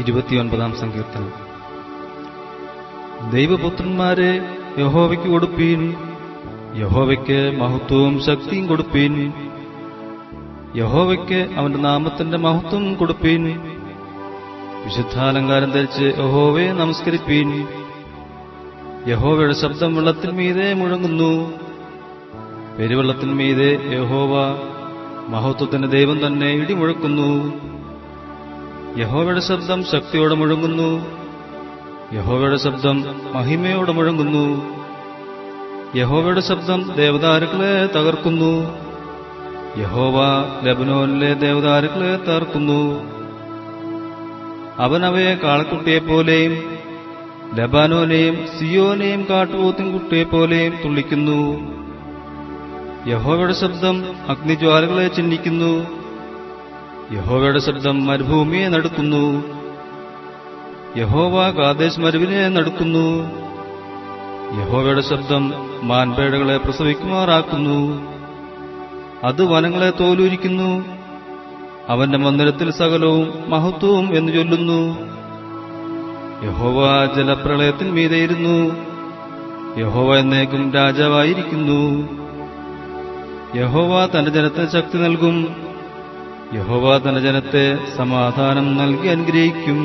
ഇരുപത്തിയൊൻപതാം സങ്കീർത്തനം. ദൈവപുത്രന്മാരെ യഹോവയ്ക്ക് കൊടുപ്പീൻ യഹോവയ്ക്ക് മഹത്വവും ശക്തിയും കൊടുപ്പീൻ യഹോവയ്ക്ക് അവന്റെ നാമത്തിന്റെ മഹത്വം കൊടുപ്പീൻ വിശുദ്ധാലങ്കാരം ധരിച്ച് യഹോവയെ നമസ്കരിപ്പീൻ. യഹോവയുടെ ശബ്ദം വെള്ളത്തിൽ മീതെ മുഴങ്ങുന്നു. പെരുവെള്ളത്തിൽ മീതെ യഹോവ മഹത്വത്തിന്റെ ദൈവം തന്നെ ഇടിമുഴക്കുന്നു. യഹോവയുടെ ശബ്ദം ശക്തിയോടെ മുഴങ്ങുന്നു. യഹോവയുടെ ശബ്ദം മഹിമയോടെ മുഴങ്ങുന്നു. യഹോവയുടെ ശബ്ദം ദേവതാരുക്കളെ തകർക്കുന്നു. യഹോവ ലബനോനിലെ ദേവതാരുക്കളെ തകർക്കുന്നു. അവനവയെ അവയെ കാളക്കുട്ടിയെപ്പോലെയും ലബാനോനെയും സിയോനെയും കാട്ടുപോത്തിൻ കുട്ടിയെപ്പോലെയും തുള്ളിക്കുന്നു. യഹോവയുടെ ശബ്ദം അഗ്നിജ്വാലകളെ ചിഹ്നിക്കുന്നു യഹോവയുടെ ശബ്ദം മരുഭൂമിയെ നടക്കുന്നു. യഹോവ കാദേശ് മരുവിനെ നടക്കുന്നു. യഹോവയുടെ ശബ്ദം മാൻപേടകളെ പ്രസവിക്കുമാറാക്കുന്നു. അത് വനങ്ങളെ തോലൂരിക്കുന്നു. അവന്റെ മന്ദിരത്തിൽ സകലവും മഹത്വവും എന്ന് ചൊല്ലുന്നു. യഹോവ ജലപ്രളയത്തിൽ മീതെയിരുന്നു യഹോവ എന്നേക്കും രാജാവായിരിക്കുന്നു. യഹോവ തന്റെ ജനത്തിന് ശക്തി നൽകും. യഹോവ തന്റെ ജനത്തെ സമാധാനം നൽകി അനുഗ്രഹിക്കും.